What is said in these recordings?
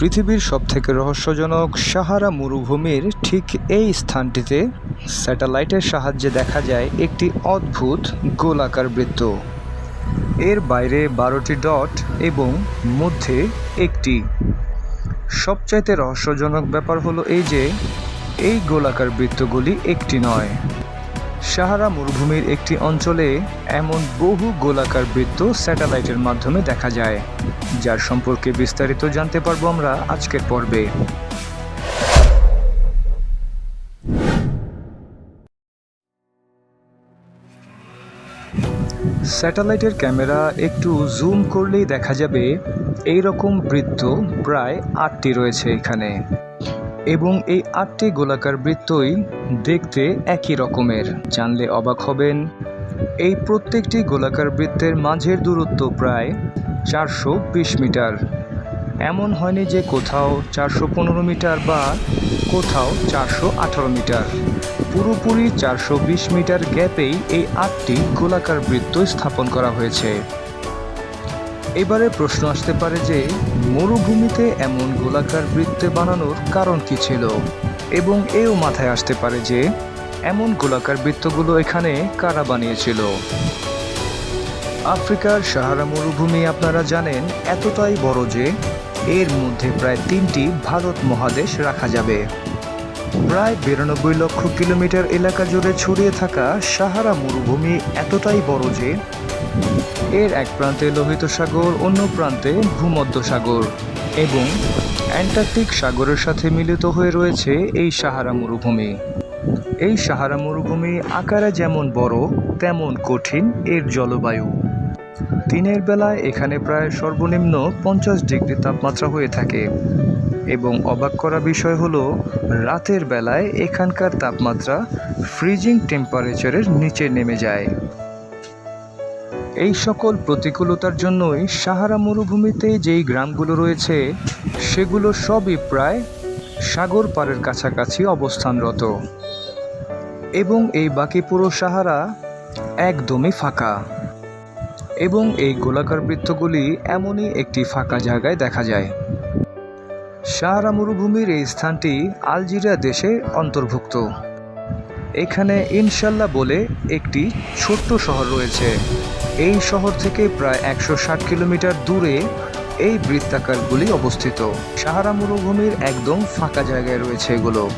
পৃথিবীর সবথেকে রহস্যজনক সাহারা মরুভূমির ঠিক এই স্থানটিতে স্যাটেলাইটের সাহায্যে দেখা যায় একটি অদ্ভুত গোলাকার বৃত্ত। এর বাইরে বারোটি ডট এবং মধ্যে একটি। সবচাইতে রহস্যজনক ব্যাপার হলো এই যে, এই গোলাকার বৃত্তগুলি একটি নয়। সাহারা মরুভূমির একটি অঞ্চলে এমন বহু গোলাকার বৃত্ত স্যাটেলাইটের মাধ্যমে দেখা যায়, যার সম্পর্কে বিস্তারিত জানতে পারব আমরা আজকের পর্বে। স্যাটেলাইটের ক্যামেরা একটু জুম করলেই দেখা যাবে এই রকম বৃত্ত প্রায় আটটি রয়েছে এখানে। এবং এই আটটি গোলাকার বৃত্তই দেখতে একই রকমের। জানলে অবাক হবেন, এই প্রত্যেকটি গোলাকার বৃত্তের মাঝের দূরত্ব প্রায় চারশো বিশ মিটার। এমন হয়নি যে কোথাও চারশো পনেরো মিটার বা কোথাও চারশো আঠারো মিটার। পুরোপুরি চারশো বিশ মিটার গ্যাপেই এই আটটি গোলাকার বৃত্ত স্থাপন করা হয়েছে। এবারে প্রশ্ন আসতে পারে যে, মরুভূমিতে এমন গোলাকার বৃত্তে বানানোর কারণ কি ছিল? এবং এও মাথায় আসতে পারে যে, এমন গোলাকার বৃত্তগুলো এখানে কারা বানিয়েছিল? আফ্রিকার সাহারা মরুভূমি আপনারা জানেন এতটাই বড় যে, এর মধ্যে প্রায় তিনটি ভারত মহাদেশ রাখা যাবে। প্রায় বিরানব্বই লক্ষ কিলোমিটার এলাকা জুড়ে ছড়িয়ে থাকা সাহারা মরুভূমি এতটাই বড় যে এর এক প্রান্তে লোহিত সাগর, অন্য প্রান্তে ভূমধ্য সাগর এবং অ্যান্টার্কটিক সাগরের সাথে মিলিত হয়ে রয়েছে এই সাহারা মরুভূমি। এই সাহারা মরুভূমি আকারে যেমন বড়, তেমন কঠিন এর জলবায়ু। দিনের বেলায় এখানে প্রায় সর্বনিম্ন পঞ্চাশ ডিগ্রি তাপমাত্রা হয়ে থাকে। এবং অবাক করা বিষয় হলো, রাতের বেলায় এখানকার তাপমাত্রা ফ্রিজিং টেম্পারেচারের নিচে নেমে যায়। এই সকল প্রতিকূলতার জন্যই সাহারা মরুভূমিতে যেই গ্রামগুলো রয়েছে, সেগুলো সবই প্রায় সাগর পাড়ের কাছাকাছি অবস্থানরত। এবং এই বাকি পুরো সাহারা একদমই ফাঁকা। এবং এই গোলাকার বৃত্তগুলি এমনই একটি ফাঁকা জায়গায় দেখা যায়। সাহারা মরুভূমির এই স্থানটি আলজেরিয়া দেশে অন্তর্ভুক্ত। এখানে ইনশাল্লাহ বলে একটি ছোট্ট শহর রয়েছে। এই শহর থেকে প্রায় একশো ষাট কিলোমিটার দূরে এই বৃত্তাকারগুলি অবস্থিত। সাহারা মরুভূমির একদম ফাঁকা জায়গায় রয়েছে এগুলো।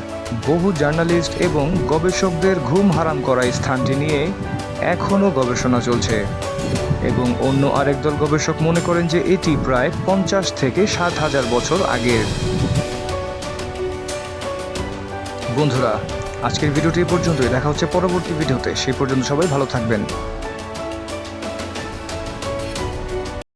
বহু জার্নালিস্ট এবং গবেষকদের ঘুম হারাম করা স্থানটি নিয়ে এখনও গবেষণা চলছে। এবং অন্য আরেক দল গবেষক মনে করেন যে এটি প্রায় পঞ্চাশ থেকে সাত হাজার বছর আগের। বন্ধুরা, আজকের ভিডিওটি পর্যন্তই। দেখা হচ্ছে পরবর্তী ভিডিওতে। সেই পর্যন্ত সবাই ভালো থাকবেন।